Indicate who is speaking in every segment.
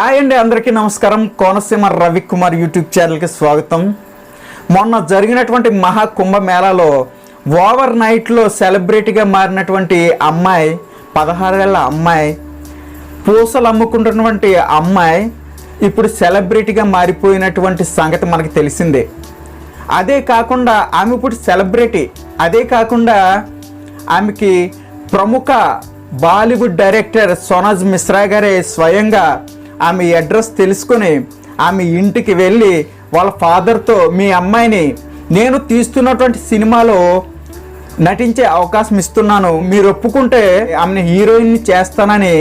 Speaker 1: Hi అండి అందరికీ నమస్కారం. కోనసీమ రవికుమార్ యూట్యూబ్ ఛానల్కి స్వాగతం. మొన్న జరిగినటువంటి మహా కుంభమేళాలో ఓవర్ నైట్లో సెలబ్రిటీగా మారినటువంటి అమ్మాయి పదహారేళ్ళ అమ్మాయి పూసలు అమ్ముకుంటున్నటువంటి అమ్మాయి ఇప్పుడు సెలబ్రిటీగా మారిపోయినటువంటి సంగతి మనకు తెలిసిందే. అదే కాకుండా ఆమె ఇప్పుడు సెలబ్రిటీ. అదే కాకుండా ఆమెకి ప్రముఖ బాలీవుడ్ డైరెక్టర్ సోనాజ్ మిశ్రా గారే స్వయంగా ఆమె అడ్రస్ తెలుసుకొని ఆమె ఇంటికి వెళ్ళి వాళ్ళ ఫాదర్తో మీ అమ్మాయిని నేను తీస్తున్నటువంటి సినిమాలో నటించే అవకాశం ఇస్తున్నాను. మీరు ఒప్పుకుంటే ఆమెను హీరోయిన్ని చేస్తానని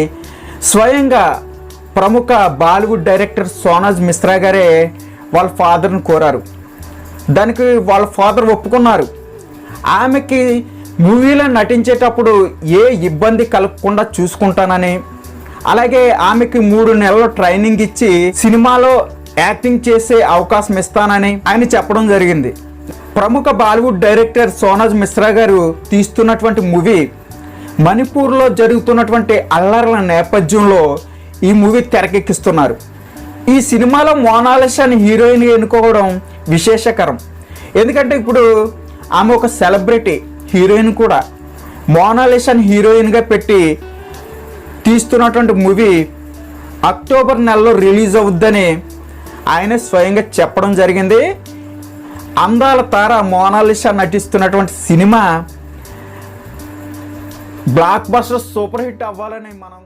Speaker 1: స్వయంగా ప్రముఖ బాలీవుడ్ డైరెక్టర్ సోనాజ్ మిశ్రా గారే వాళ్ళ ఫాదర్ని కోరారు. దానికి వాళ్ళ ఫాదర్ ఒప్పుకున్నారు. ఆమెకి మూవీలో నటించేటప్పుడు ఏ ఇబ్బంది కలగకుండా చూసుకుంటానని అలాగే ఆమెకి మూడు నెలలు ట్రైనింగ్ ఇచ్చి సినిమాలో యాక్టింగ్ చేసే అవకాశం ఇస్తానని ఆయన చెప్పడం జరిగింది. ప్రముఖ బాలీవుడ్ డైరెక్టర్ సోనాజ్ మిశ్రా గారు తీస్తున్నటువంటి మూవీ మణిపూర్లో జరుగుతున్నటువంటి అల్లర్ల నేపథ్యంలో ఈ మూవీ తెరకెక్కిస్తున్నారు. ఈ సినిమాలో మోనాలిసాని హీరోయిన్ ఎన్నుకోవడం విశేషకరం. ఎందుకంటే ఇప్పుడు ఆమె ఒక సెలబ్రిటీ హీరోయిన్ కూడా. మోనాలిసాని హీరోయిన్గా పెట్టి తీస్తున్నటువంటి మూవీ అక్టోబర్ నెలలో రిలీజ్ అవుద్దని ఆయన స్వయంగా చెప్పడం జరిగింది. అందాల తార మోనాలిసా నటిస్తున్నటువంటి cinema blockbuster super hit అవ్వాలని మనం